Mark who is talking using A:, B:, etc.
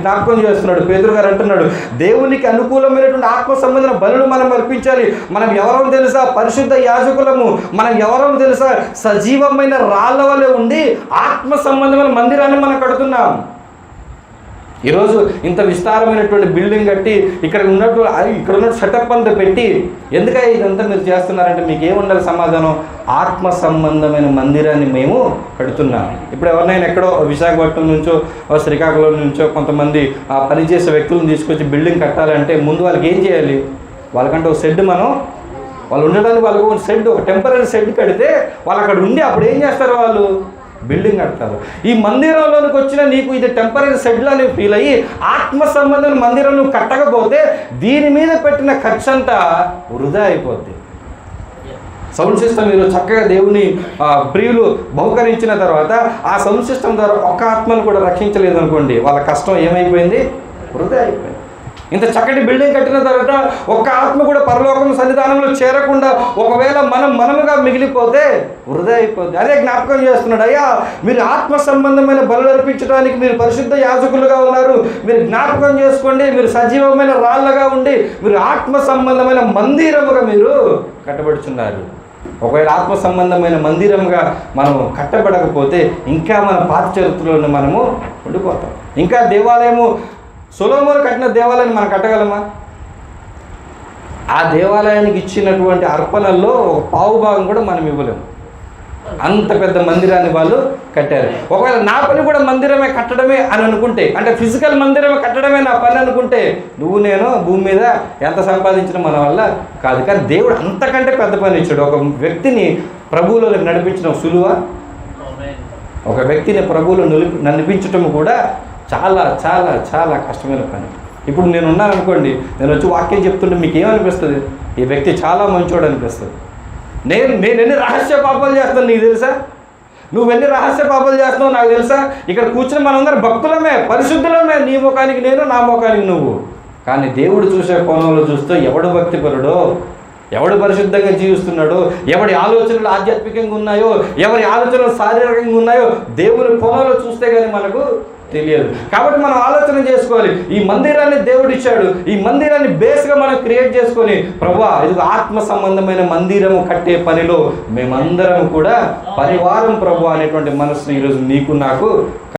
A: జ్ఞాపకం చేస్తున్నాడు. పేదరు గారు అంటున్నాడు దేవునికి అనుకూలమైనటువంటి ఆత్మ సంబంధమైన బలులు మనం అర్పించాలి. మనం ఎవరో తెలుసా? పరిశుద్ధ యాజకులము. మనం ఎవరో తెలుసా? సజీవమైన రాళ్ళ వలె ఉండి ఆత్మ సంబంధమైన మందిరాన్ని మనం కడుతున్నాం. ఈరోజు ఇంత విస్తారమైనటువంటి బిల్డింగ్ కట్టి ఇక్కడ ఉన్నట్టు ఇక్కడ ఉన్న సెటప్ అంతా పెట్టి ఎందుకై ఇదంతా మీరు చేస్తున్నారంటే మీకు ఏముండాలి సమాధానం? ఆత్మ సంబంధమైన మందిరాన్ని మేము కడుతున్నాం. ఇప్పుడు ఎవరినైనా ఎక్కడో విశాఖపట్నం నుంచో శ్రీకాకుళం నుంచో కొంతమంది ఆ పనిచేసే వ్యక్తులను తీసుకొచ్చి బిల్డింగ్ కట్టాలంటే ముందు వాళ్ళకి ఏం చేయాలి? వాళ్ళకంటే ఒక షెడ్ మనం వాళ్ళు ఉండడానికి వాళ్ళకు ఒక షెడ్ ఒక టెంపరీ షెడ్ కడితే వాళ్ళు అక్కడ ఉండి అప్పుడు ఏం చేస్తారు వాళ్ళు? బిల్డింగ్ కడతారు. ఈ మందిరంలోనికి వచ్చిన నీకు ఇది టెంపరీ షెడ్లో అని ఫీల్ అయ్యి ఆత్మ సంబంధం మందిరం నువ్వు కట్టకపోతే దీని మీద పెట్టిన ఖర్చు అంతా వృధా అయిపోద్ది. సౌండ్ సిస్టమ్ మీరు చక్కగా దేవుని ప్రియులు బహుకరించిన తర్వాత ఆ సౌండ్ సిస్టమ్ ద్వారా ఒక్క ఆత్మను కూడా రక్షించలేదు అనుకోండి వాళ్ళ కష్టం ఏమైపోయింది? వృధా అయిపోయింది. ఇంత చక్కటి బిల్డింగ్ కట్టిన తర్వాత ఒక్క ఆత్మ కూడా పరలోకం సన్నిధానంలో చేరకుండా ఒకవేళ మనం మనముగా మిగిలిపోతే వృధా అయిపోద్ది. అదే జ్ఞాపకం చేస్తున్నాడు అయ్యా మీరు ఆత్మ సంబంధమైన బలు అర్పించడానికి మీరు పరిశుద్ధ యాజకులుగా ఉన్నారు. మీరు జ్ఞాపకం చేసుకోండి మీరు సజీవమైన రాళ్ళగా ఉండి మీరు ఆత్మ సంబంధమైన మందిరముగా మీరు కట్టబడుచున్నారు. ఒకవేళ ఆత్మ సంబంధమైన మందిరంగా మనం కట్టబడకపోతే ఇంకా మన పాత చరిత్రలో మనము ఉండిపోతాం. ఇంకా దేవాలయము సొలోమోను కట్టిన దేవాలయాన్ని మనం కట్టగలమా? ఆ దేవాలయానికి ఇచ్చినటువంటి అర్పణల్లో ఒక పావు భాగం కూడా మనం ఇవ్వలేము. అంత పెద్ద మందిరాన్ని వాళ్ళు కట్టారు. ఒకవేళ నా పని కూడా మందిరమే కట్టడమే అని అనుకుంటే అంటే ఫిజికల్ మందిరమే కట్టడమే నా పని అనుకుంటే నువ్వు నేను భూమి మీద ఎంత సంపాదించడం మన వల్ల కాదు. కానీ దేవుడు అంతకంటే పెద్ద పని ఇచ్చాడు. ఒక వ్యక్తిని ప్రభువులోకి నడిపించడం సులువా? ఒక వ్యక్తిని ప్రభువులో నడిపించటం కూడా చాలా చాలా చాలా కష్టమైన పని. ఇప్పుడు నేను ఉన్నాను అనుకోండి నేను వచ్చి వాక్యం చెప్తుంటే మీకు ఏమనిపిస్తుంది ఈ వ్యక్తి చాలా మంచోడు అనిపిస్తుంది నేను నేను ఎన్ని రహస్య పాపాలు చేస్తాను నీకు తెలుసా? నువ్వు ఎన్ని రహస్య పాపాలు చేస్తున్నావు నాకు తెలుసా? ఇక్కడ కూర్చుని మనందరం భక్తులమే పరిశుద్ధులమే. నీ ముఖానికి నేను నా ముఖానికి నువ్వు. కానీ దేవుడు చూసే కోణంలో చూస్తే ఎవడు భక్తిపరుడో ఎవడు పరిశుద్ధంగా జీవిస్తున్నాడో ఎవడి ఆలోచనలు ఆధ్యాత్మికంగా ఉన్నాయో ఎవరి ఆలోచనలు శారీరకంగా ఉన్నాయో దేవుని కోణంలో చూస్తే కానీ మనకు తెలియదు. కాబట్టి మనం ఆలోచన చేసుకోవాలి. ఈ మందిరాన్ని దేవుడు ఇచ్చాడు. ఈ మందిరాన్ని బేస్గా మనం క్రియేట్ చేసుకొని ప్రభా ఇది ఆత్మ సంబంధమైన మందిరము కట్టే పనిలో మేమందరం కూడా పరివారం ప్రభు అనేటువంటి మనసుని ఈరోజు నీకు నాకు